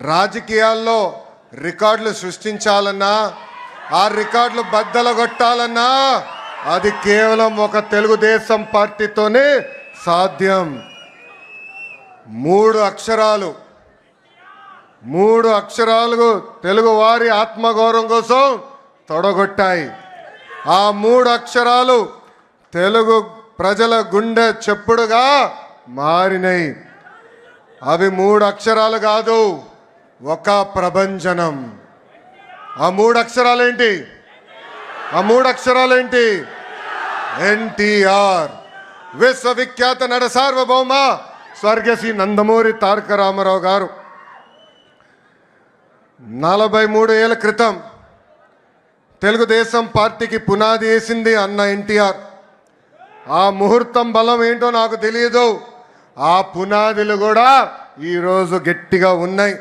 రాజకీయాల్లో రికార్డులు సృష్టించాలన్నా ఆ రికార్డులు బద్దలగొట్టాలన్నా అది కేవలం ఒక తెలుగుదేశం పార్టీతోనే సాధ్యం. మూడు అక్షరాలు మూడు అక్షరాలు తెలుగు వారి ఆత్మగౌరవం కోసం తొడగొట్టాయి. ఆ మూడు అక్షరాలు తెలుగు ప్రజల గుండె చెప్పుడుగా మారినాయి అవి మూడు అక్షరాలు కాదు ఒక ప్రభంజనం. ఆ మూడు అక్షరాలేంటి ఆ మూడు అక్షరాలేంటి ఎన్టీఆర్. విశ్వవిఖ్యాత నడ సార్వభౌమ స్వర్గశ్రీ నందమూరి తారక రామారావు గారు. నలభై మూడు ఏళ్ళ క్రితం తెలుగుదేశం పార్టీకి పునాది వేసింది అన్న ఎన్టీఆర్. ఆ ముహూర్తం బలం ఏంటో నాకు తెలియదు ఆ పునాదులు కూడా ఈరోజు గట్టిగా ఉన్నాయి.